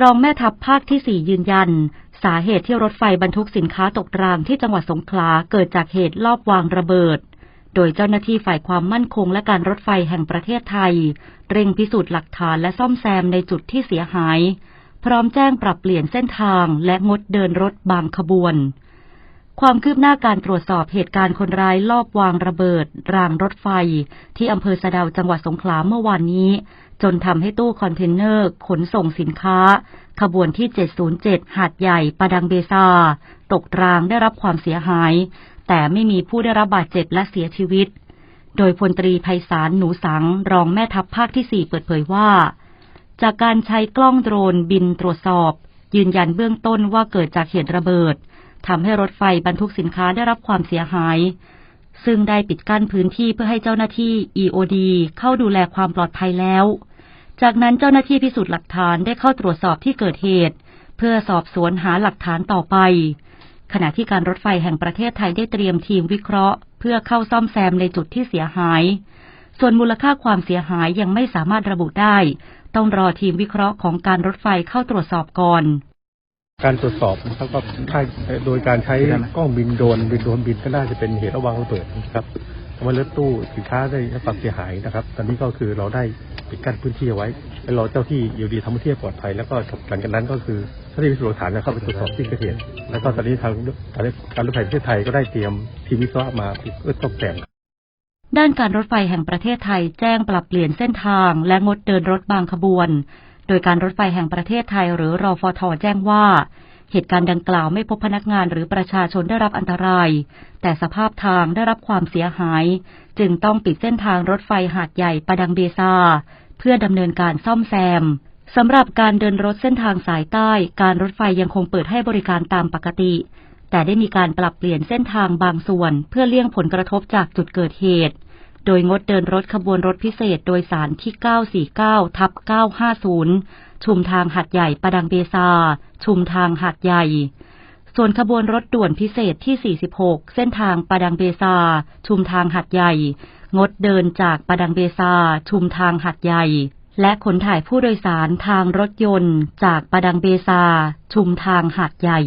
รองแม่ทัพภาคที่ 4 ยืนยัน สาเหตุที่รถไฟบรรทุกสินค้าตกรางที่จังหวัดสงขลาเกิดจากเหตุลอบวางระเบิด โดยเจ้าหน้าที่ฝ่ายความมั่นคงและการรถไฟแห่งประเทศไทย เร่งพิสูจน์หลักฐานและซ่อมแซมในจุดที่เสียหาย พร้อมแจ้งปรับเปลี่ยนเส้นทางและงดเดินรถบางขบวน ความคืบหน้าการตรวจสอบเหตุการณ์คนร้ายลอบวางระเบิด รางรถไฟ ที่อำเภอสะดาวจังหวัดสงขลาเมื่อวานนี้ จนทำให้ตู้คอนเทนเนอร์ ขนส่งสินค้า ขบวนที่ 707 หาดใหญ่ปะดังเบซา ตกรางได้รับความเสียหาย แต่ไม่มีผู้ได้รับบาดเจ็บและเสียชีวิต โดยพลตรีไพศาลหนูสังรองแม่ทัพภาคที่ 4 เปิดเผยว่า จากการใช้กล้องโดรนบินตรวจสอบ ยืนยันเบื้องต้นว่าเกิดจากเหตุระเบิด ทำให้รถไฟบรรทุกสินค้าได้รับความเสียหาย ซึ่งได้ปิดกั้นพื้นที่เพื่อให้เจ้าหน้าที่ EOD เข้าดูแลความปลอดภัยแล้ว จากนั้นเจ้าหน้าที่พิสูจน์หลักฐานได้เข้าตรวจสอบที่เกิดเหตุ เพื่อสอบสวนหาหลักฐานต่อไป ขณะที่การรถไฟแห่งประเทศไทยได้เตรียมทีมวิเคราะห์ เพื่อเข้าซ่อมแซมในจุดที่เสียหาย ส่วนมูลค่าความเสียหายยังไม่สามารถระบุได้ ต้องรอทีมวิเคราะห์ของการรถไฟเข้าตรวจสอบก่อน การตรวจสอบนะครับก็ถ้าโดยการใช้กล้องบินโดรนบินโดรนบินก็น่าจะเป็นเหตุระวังระเบิดนะครับทำให้รถตู้สินค้าได้รับความเสียหายนะครับ ตอนนี้ก็คือเราได้ปิดกั้นพื้นที่เอาไว้แล้วรอเจ้าที่อยู่ดีทำพื้นที่ให้ปลอดภัย แล้วก็หลังจากนั้นก็คือเจ้าหน้าที่พิสูจน์หลักฐานจะเข้าไปตรวจสอบที่เกิดเหตุแล้วก็ตอนนี้ทางการรถไฟประเทศไทยก็ได้เตรียมทีมวิศวะมาเพื่อซ่อมแซมด้านการรถไฟแห่งประเทศไทยแจ้งปรับเปลี่ยนเส้นทางและงดเดินรถบางขบวน โดยการรถไฟแห่งประเทศไทยหรือรอฟทแจ้งว่า เหตุการณ์ดังกล่าวไม่พบพนักงานหรือประชาชนได้รับอันตราย แต่สภาพทางได้รับความเสียหาย จึงต้องปิดเส้นทางรถไฟหาดใหญ่ประดังเบซา เพื่อดำเนินการซ่อมแซมสำหรับการเดินรถเส้นทางสายใต้ การรถไฟยังคงเปิดให้บริการตามปกติ แต่ได้มีการปรับเปลี่ยนเส้นทางบางส่วน เพื่อเลี่ยงผลกระทบจากจุดเกิดเหตุ โดยงดเดินรถขบวนรถพิเศษโดยสารที่ 949 ทับ 950 ชุมทางหัดใหญ่ปะดังเบซา ชุมทางหัดใหญ่ ส่วนขบวนรถด่วนพิเศษที่ 46 เส้นทางปะดังเบซา ชุมทางหัดใหญ่ งดเดินจากปะดังเบซา ชุมทางหัดใหญ่ และขนถ่ายผู้โดยสารทางรถยนต์ จากปะดังเบซา ชุมทางหัดใหญ่